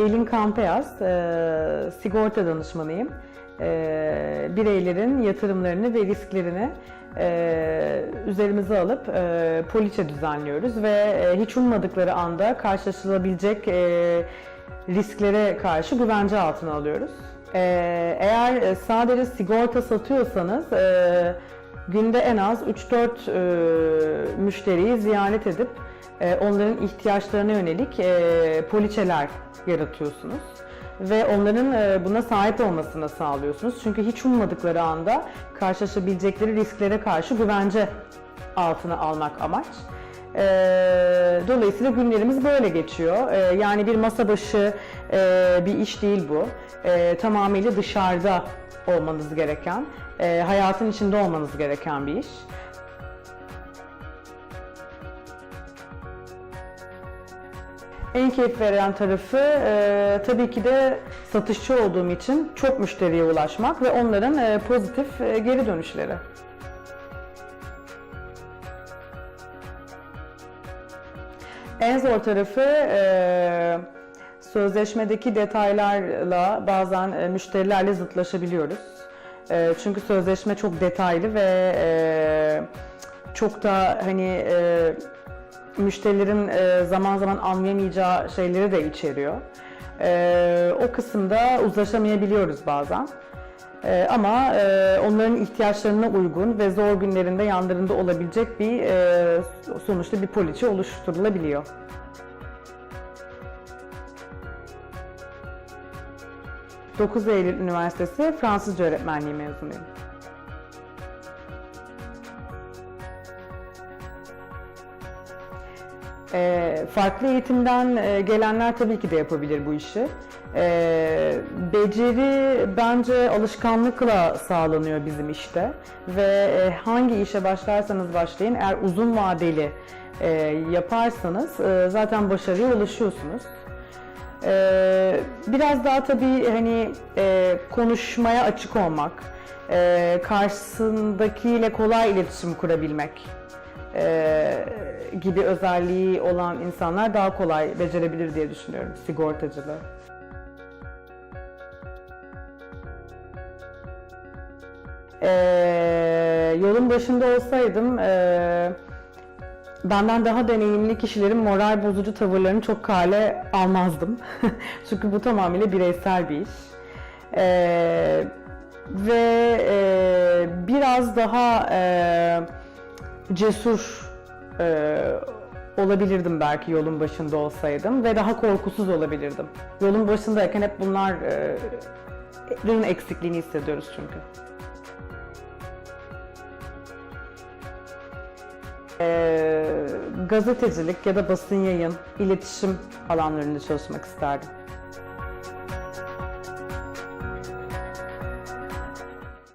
Pelin Kampeyaz, e, sigorta danışmanıyım. E, bireylerin yatırımlarını ve risklerini e, üzerimize alıp e, poliçe düzenliyoruz ve e, hiç ummadıkları anda karşılaşılabilecek e, risklere karşı güvence altına alıyoruz. E, eğer sadece sigorta satıyorsanız e, günde en az 3-4 e, müşteriyi ziyaret edip onların ihtiyaçlarına yönelik e, poliçeler yaratıyorsunuz ve onların e, buna sahip olmasını sağlıyorsunuz. Çünkü hiç ummadıkları anda karşılaşabilecekleri risklere karşı güvence altına almak amaç. E, Dolayısıyla günlerimiz böyle geçiyor. E, Yani bir masa başı e, bir iş değil bu. E, Tamamıyla dışarıda olmanız gereken, e, hayatın içinde olmanız gereken bir iş. En keyif veren tarafı e, tabii ki de satışçı olduğum için çok müşteriye ulaşmak ve onların e, pozitif e, geri dönüşleri. En zor tarafı e, sözleşmedeki detaylarla bazen e, müşterilerle zıtlaşabiliyoruz. E, çünkü sözleşme çok detaylı ve e, çok da hani e, müşterilerin e, zaman zaman anlayamayacağı şeyleri de içeriyor. E, o kısımda uzlaşamayabiliyoruz bazen. E, ama e, onların ihtiyaçlarına uygun ve zor günlerinde yanlarında olabilecek bir e, sonuçta bir poliçe oluşturulabiliyor. ...9 Eylül Üniversitesi Fransızca öğretmenliği mezunuyum. E, farklı eğitimden e, gelenler tabii ki de yapabilir bu işi. E, beceri bence alışkanlıkla sağlanıyor bizim işte ve e, hangi işe başlarsanız başlayın eğer uzun vadeli e, yaparsanız e, zaten başarıya ulaşıyorsunuz. E, biraz daha tabii hani e, konuşmaya açık olmak, e, karşısındakiyle kolay iletişim kurabilmek e, gibi özelliği olan insanlar daha kolay becerebilir diye düşünüyorum sigortacılığı. E, yolun başında olsaydım e, benden daha deneyimli kişilerin moral bozucu tavırlarını çok kale almazdım. Çünkü bu tamamıyla bireysel bir iş. E, ve e, biraz daha e, cesur e, olabilirdim belki yolun başında olsaydım ve daha korkusuz olabilirdim. Yolun başındayken hep bunlar e, eksikliğini hissediyoruz çünkü. E, gazetecilik ya da basın yayın, iletişim alanlarında çalışmak isterdim.